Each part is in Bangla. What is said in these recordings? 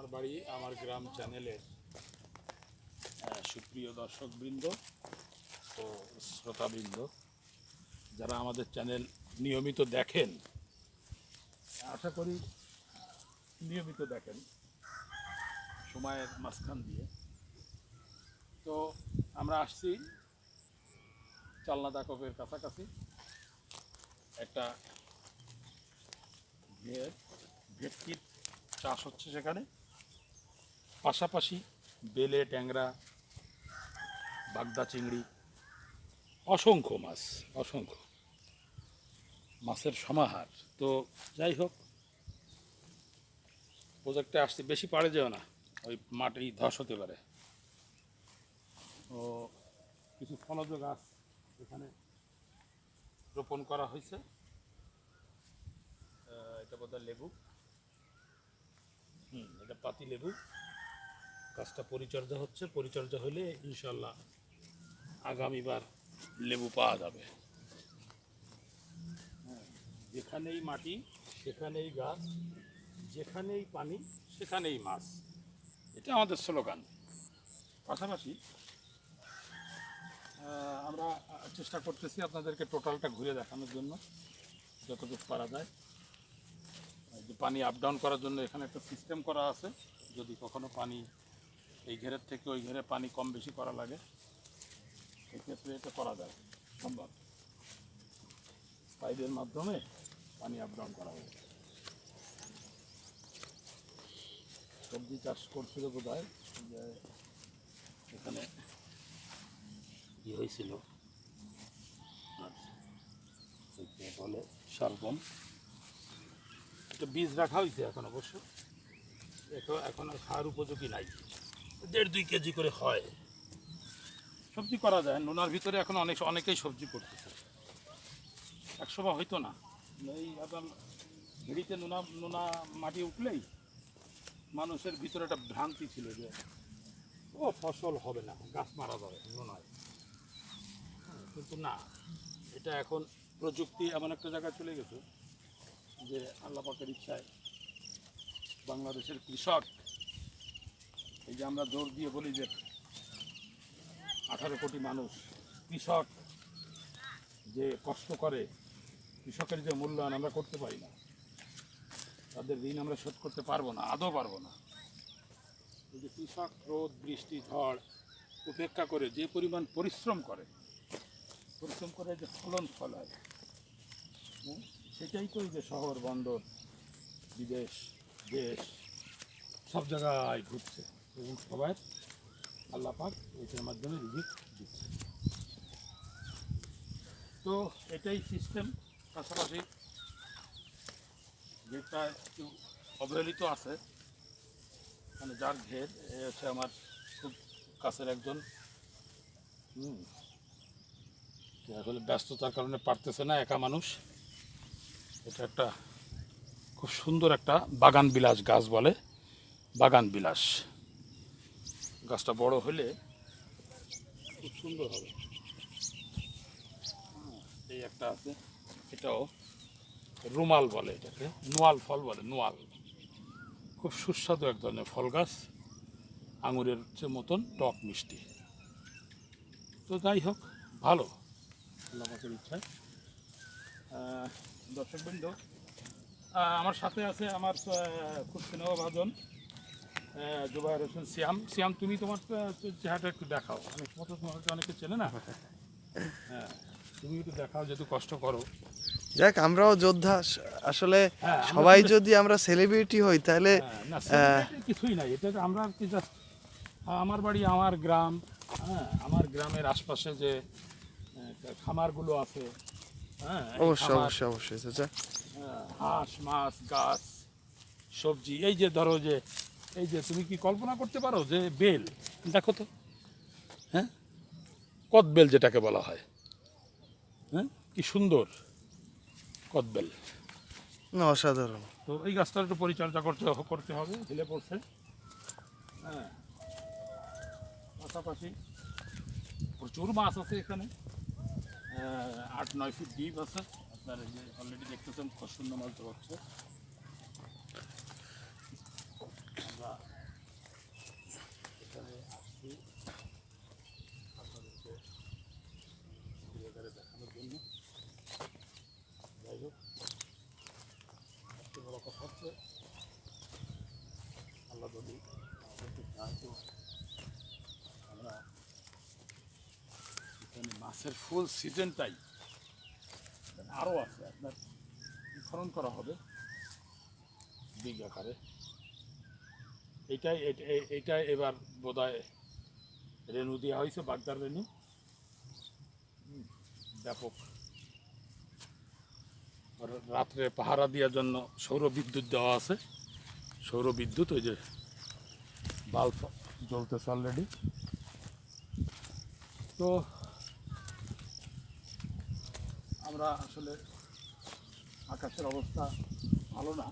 আমার বাড়ি, আমার গ্রাম চ্যানেলের সুপ্রিয় দর্শকবৃন্দ ও শ্রোতাবৃন্দ, যারা আমাদের চ্যানেল নিয়মিত দেখেন, আশা করি নিয়মিত দেখেন, সময়ের মাঝখান দিয়ে। তো আমরা আসছি চালনা দাকবের কাছাকাছি। একটা ভেটকির চাষ হচ্ছে সেখানে? পাশাপাশি বেলে, ট্যাংরা, বাগদা চিংড়ি, অসংখ্য মাছ, অসংখ্য মাছের সমাহার। তো যাই হোক প্রজেক্টে আসতে বেশি পারে যেও না, ওই মাটি ধস হতে পারে। ও কিছু ফলজ গাছ এখানে রোপণ করা হয়েছে। এটা বোধহয় লেবু। হুম, এটা পাতি লেবু। গাছটা পরিচর্যা হচ্ছে পরিচর্যা হলে ইনশাল্লাহ আগামীবার লেবু পাওয়া যাবে। হ্যাঁ, যেখানেই মাটি সেখানেই গাছ যেখানেই পানি সেখানেই মাছ। এটা আমাদের স্লোগান। পাশাপাশি আমরা চেষ্টা করতেছি আপনাদেরকে টোটালটা ঘুরে দেখানোর জন্য যতটুকু পারা যায়। যে পানি আপ ডাউন করার জন্য এখানে একটা সিস্টেম করা আছে। যদি কখনো পানি এই ঘেরের থেকে ওই ঘেরে পানি কম বেশি করা লাগে। এক্ষেত্রে এটা করা যায়। সম্ভব। পাইপের মাধ্যমে পানি আপ ডাউন করা হবে সবজি চাষ করছিল বোধ হয় যে এখানে কি হয়েছিল। বলে শালগম এটা বীজ রাখা হয়েছে এখন অবশ্য। এখন এখন খাওয়ার উপযোগী নাই। দেড় দুই কেজি করে হয়। সবজি করা যায় নোনার ভিতরে এখন অনেক অনেকেই সবজি করতেছে। একসময় হইতো না। এই এখন ভেড়িতে নোনা নোনা মাটি উঠলেই মানুষের ভিতরে একটা ভ্রান্তি ছিল যে ও ফসল হবে না গাছ মারা যাবে নোনায়। হ্যাঁ, কিন্তু না এটা এখন প্রযুক্তি এমন একটা জায়গায় চলে গেছে যে আল্লাহ পাকের ইচ্ছায় বাংলাদেশের কৃষক এই যে আমরা জোর দিয়ে বলি যে আঠারো কোটি মানুষ, কৃষক যে কষ্ট করে, কৃষকের যে মূল্যায়ন আমরা করতে পারি না, তাদের ঋণ আমরা শোধ করতে পারব না, আদৌ পারব না। যে কৃষক রোদ বৃষ্টি, ঝড় উপেক্ষা করে যে পরিমাণ পরিশ্রম করে পরিশ্রম করে যে ফলন ফলায় সেটাই তো যে শহর, বন্দর, বিদেশ, দেশ, সব জায়গায় ঘুরছে। এবং সবাই আল্লাহ পাক এটার মাধ্যমে রিজিক দিচ্ছে। তো এটাই সিস্টেম পাশাপাশি যেটা একটু অবহেলিত আছে মানে যার ঘের হচ্ছে আমার খুব কাছের একজন। হুম। আসলে ব্যস্ততার কারণে পারতেছে না, একা মানুষ। এটা একটা খুব সুন্দর একটা বাগান বিলাস গাছ বলে, বাগান বিলাস। গাছটা বড় হলে খুব সুন্দর হবে। এই একটা আছে, এটাও রুমাল বলে এটাকে, নোয়াল ফল বলে, নোয়াল। খুব সুস্বাদু এক ধরনের ফল গাছ, আঙুরের মতন টক মিষ্টি। তো যাই হোক, ভালো। আল্লাহ পাকের ইচ্ছায়। দর্শকবৃন্দ আমার সাথে আছে আমার খুব স্নেহভাজন জুবাইর হোসেন সিয়াম। সিয়াম তুমি তোমার চেহারাটা একটু দেখাও। অনেক মতো তোমাকে অনেকে চেনে না। হ্যাঁ তুমি একটু দেখাও যেহেতু কষ্ট করো। যাক আমরাও যোদ্ধা। আসলে হ্যাঁ, সবাই যদি আমরা সেলিব্রিটি হই তাহলে হ্যাঁ, কিছুই নাই। এটা আমরা কি জাস্ট আমার বাড়ি আমার গ্রাম হ্যাঁ আমার গ্রামের আশপাশে যে খামারগুলো আছে হ্যাঁ অবশ্যই অবশ্যই অবশ্যই হ্যাঁ, হাঁস মাছ গাছ সবজি এই যে ধরো যে এই যে তুমি কি কল্পনা করতে পারো যে বেল? দেখো তো। হ্যাঁ? কদবেল যেটাকে বলা হয়। হ্যাঁ? কি সুন্দর কদবেল না অসাধারণ। তো এই গাছটার একটু পরিচর্যা করতে করতে হবে ঢিলে পড়ছে। হ্যাঁ। পাশাপাশি প্রচুর মাছ আছে এখানে। আট নয় ফিট ডিপ আছে। আপনার এই যে অলরেডি দেখতেছেন কত সুন্দর মাছ ধরা যাই হোক সবচেয়ে বড় কথা হচ্ছে আল্লাহ যদি আমরা এখানে মাছের ফুল সিজনটাই আরও আছে, আপনার খনন করা হবে। বিগ এটাই এটাই এটা এবার বোধহয় রেণু দেওয়া হয়েছে বাগদার রেণু। ব্যাপক রাত্রে পাহারা দেওয়ার জন্য সৌর বিদ্যুৎ দেওয়া আছে। সৌর বিদ্যুৎ ওই যে বাল্ব জ্বলতেছে অলরেডি তো আমরা আসলে আকাশের অবস্থা ভালো না।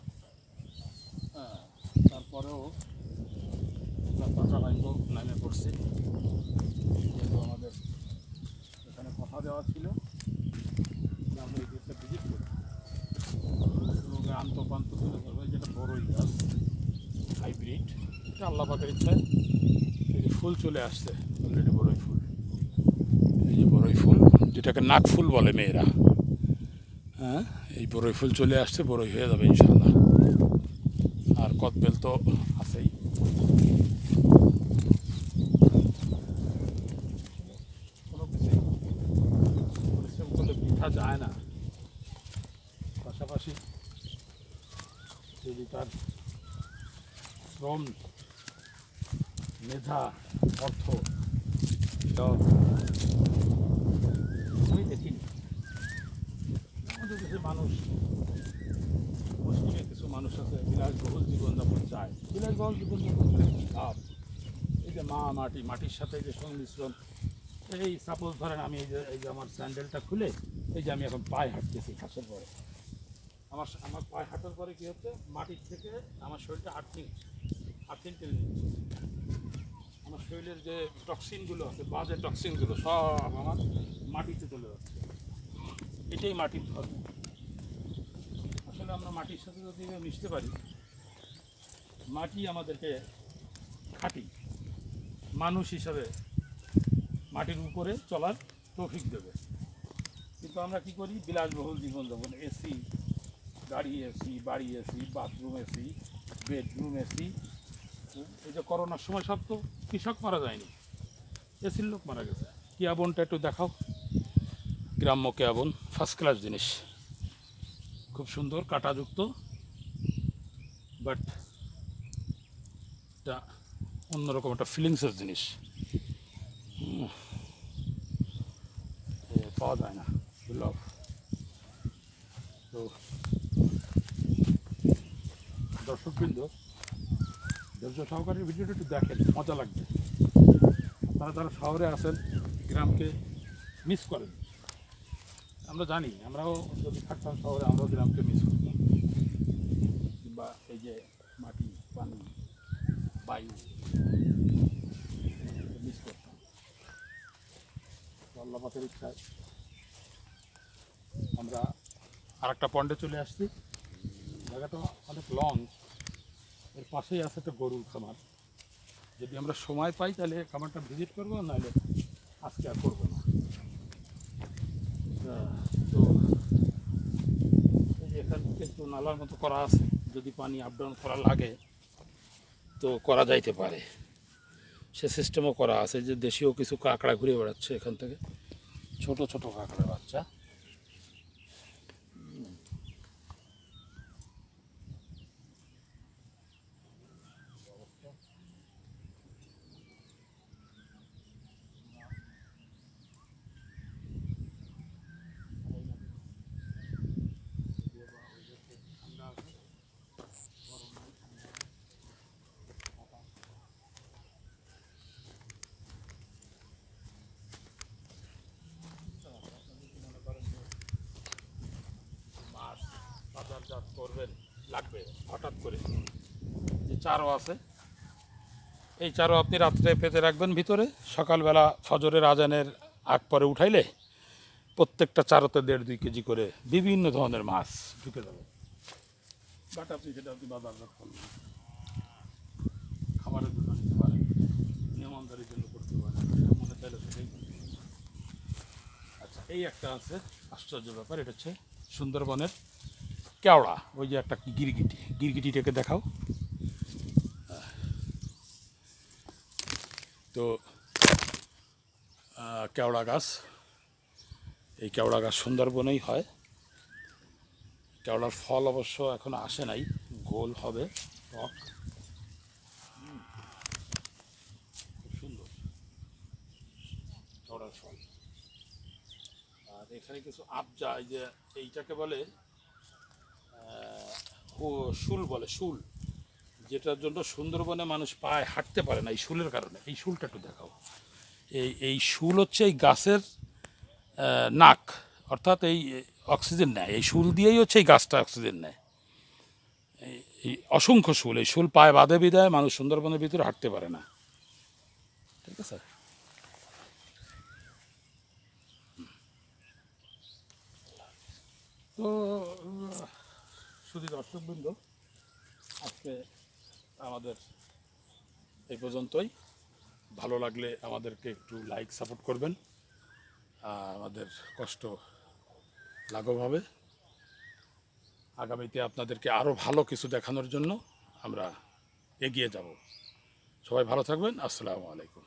হ্যাঁ, তারপরেও আমরা বাইক নামে পড়ছি। যেহেতু আমাদের কথা দেওয়া ছিল। আমরা এই দেশটা ভিজিট করি। রোগে আন্তপান্ত তুলে যেটা বড়ই গাছ হাইব্রিড এটা আল্লাহ পাকের ইচ্ছায় ফুল চলে আসছে অলরেডি বড়ই ফুল। এই যে বড়ই ফুল, যেটাকে নাক ফুল বলে মেয়েরা। হ্যাঁ এই বড়ই ফুল চলে আসছে, বড়ই হয়ে যাবে ইনশাল্লাহ আর কদবেল তো পরিশ্রম যায় না পাশাপাশি যদি তার শ্রম মেধা অর্থ আমি দেখিনি আমাদের দেশের মানুষ মুসলিমের কিছু মানুষ আছে বিলাসবহুল জীবনযাপন চায় বিলাসবহুল জীবনযাপন লাভ এই যে মা মাটি মাটির সাথে যে সংমিশ্রণ এই সাপোজ ধরেন আমি এই যে এই যে আমার স্যান্ডেলটা খুলে এই যে আমি এখন পায়ে হাঁটতেছি ঘাসের পরে। আমার আমার পায়ে হাঁটার পরে কি হচ্ছে? মাটির থেকে আমার শরীরটা আর্থিং আর্থিং টেনে নিচ্ছে। আমার শরীরের যে টক্সিনগুলো আছে, বাজে টক্সিনগুলো সব আমার মাটিতে চলে যাচ্ছে। এটাই মাটির ধর্ম আসলে আমরা মাটির সাথে যদি মিশতে পারি, মাটি আমাদেরকে খাঁটি। মানুষ হিসাবে মাটির উপরে চলার তৌফিক দেবে। কিন্তু আমরা কি করি? বিলাসবহুল জীবনযাপন এসি গাড়ি এসি বাড়ি AC bathroom AC bedroom AC এই যে করোনার সময় সব তো কৃষক মারা যায়নি এসির লোক মারা গেছে। কেয়াবনটা একটু দেখাও? গ্রাম্য কেয়াবন ফার্স্ট ক্লাস জিনিস। খুব সুন্দর, কাঁটাযুক্ত। বাট এটা অন্যরকম একটা ফিলিংসের জিনিস। পাওয়া যায় না দুর্লভ তো দর্শকবৃন্দ ধৈর্য সহকারে ভিডিওটা একটু দেখেন, মজা লাগবে। আপনারা যারা শহরে আছেন, গ্রামকে মিস করেন। আমরা জানি, আমরাও যদি থাকতাম শহরে, আমরাও গ্রামকে মিস করতাম। কিংবা এই যে মাটি, পানি, বায়ু মিস করতাম। পাকের ইচ্ছায় আমরা আর একটা পন্ডে চলে আসছি। জায়গাটা অনেক লং এর পাশেই আছে একটা গরুর খামার। যদি আমরা সময় পাই তাহলে খামারটা ভিজিট করব, নাহলে আজকে আর করব না। তো এখান থেকে একটু নালার মতো করা আছে, যদি পানি আপ ডাউন করা লাগে, তো করা যাইতে পারে। সে সিস্টেমও করা আছে, যে দেশীয় কিছু কাঁকড়া ঘুরে বেড়াচ্ছে এখান থেকে। ছোট ছোট কাঁকড়া বাচ্চা। বাজারজাত করবেন, লাগবে হঠাৎ করে। যে চারও আছে, এই চারও আপনি রাত্রে পেতে রাখবেন ভিতরে। সকালবেলা ফজরের আজানের আগ পরে উঠাইলে প্রত্যেকটা চারোতে দেড় দুই কেজি করে বিভিন্ন ধরনের মাছ ঢুকে যাবে। বাট আপনি সেটা আপনি বাজারজাত করবেন খাবারের জন্য নিতে জন্য করতে পারেন। আচ্ছা এই একটা আছে, আশ্চর্য ব্যাপার, এটা হচ্ছে সুন্দরবনের কেওড়া, ওই যে একটা গিরগিটি, গিরগিটিটাকে দেখাও। তো কেওড়া গাছ, এই কেওড়া গাছ সুন্দরবনেই হয়। কেওড়ার ফল অবশ্য এখন আসে নাই, গোল হবে, টক। সুন্দর, কেওড়ার ফল। আর এখানে কিছু আবজা, এই যে এইটাকে বলে শুল বলে, শুল। যেটার জন্য সুন্দরবনে মানুষ পায়, হাঁটতে পারে না এই শুলের কারণে। এই শুলটা একটু দেখাও। এই এই শুল হচ্ছে এই গাছের নাক, অর্থাৎ এই অক্সিজেন নেয়। এই শুল দিয়েই হচ্ছে এই গাছটা অক্সিজেন নেয়। এই- অসংখ্য শুল। এই শুল পায়ে বাঁধে বিদায় মানুষ সুন্দরবনের ভিতরে হাঁটতে পারে না। ঠিক আছে? তো শুধু দর্শকবৃন্দ, আজকে আমাদের এই পর্যন্তই। ভালো লাগলে আমাদেরকে একটু লাইক সাপোর্ট করবেন। আমাদের কষ্ট লাঘব হবে। আগামীতে আপনাদেরকে আরও ভালো কিছু দেখানোর জন্য আমরা এগিয়ে যাব। সবাই ভালো থাকবেন। আসসালামু আলাইকুম।